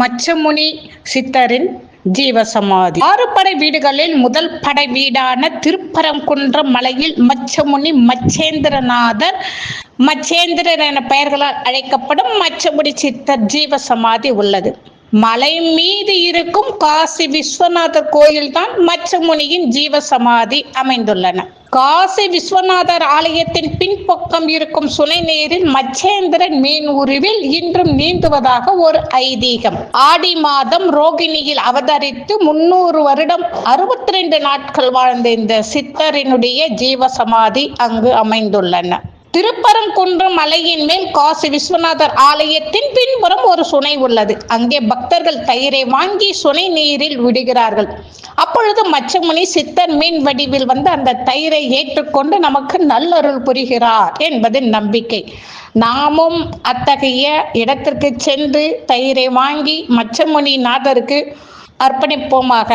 மச்சமுனி சித்தரின் ஜீவசமாதி. ஆறு படை வீடுகளில் முதல் படை வீடான திருப்பரங்குன்றம் மலையில் மச்சமுனி மச்சேந்திரநாதர் மச்சேந்திரர் என பெயர்களால் அழைக்கப்படும் மச்சமுனி சித்தர் ஜீவசமாதி உள்ளது. மலை மீது இருக்கும் காசி விஸ்வநாதர் கோயில்தான் மச்சமுனியின் ஜீவசமாதி அமைந்துள்ளன. காசி விஸ்வநாதர் ஆலயத்தின் பின்பக்கம் இருக்கும் சுனை நீரில் மச்சேந்திரன் மீன் உருவில் இன்றும் நீந்துவதாக ஒரு ஐதீகம். ஆடி மாதம் ரோகிணியில் அவதரித்து முன்னூறு வருடம் அறுபத்தி ரெண்டு நாட்கள் வாழ்ந்த இந்த சித்தரினுடைய ஜீவசமாதி அங்கு அமைந்துள்ளன. திருப்பரங்குன்றம் மலையின் மேல் காசி விஸ்வநாதர் ஆலயத்தின் பின்புறம் ஒரு சுனை உள்ளது. அங்கே பக்தர்கள் தயிரை வாங்கி சுனை நீரில் விடுகிறார்கள். அப்பொழுது மச்சமுனி சித்தன் மீன் வடிவில் வந்து அந்த தயிரை ஏற்றுக்கொண்டு நமக்கு நல்லருள் புரிகிறார் என்பது நம்பிக்கை. நாமும் அத்தகைய இடத்திற்கு சென்று தயிரை வாங்கி மச்சமுனி நாதருக்கு அர்ப்பணிப்போமாக.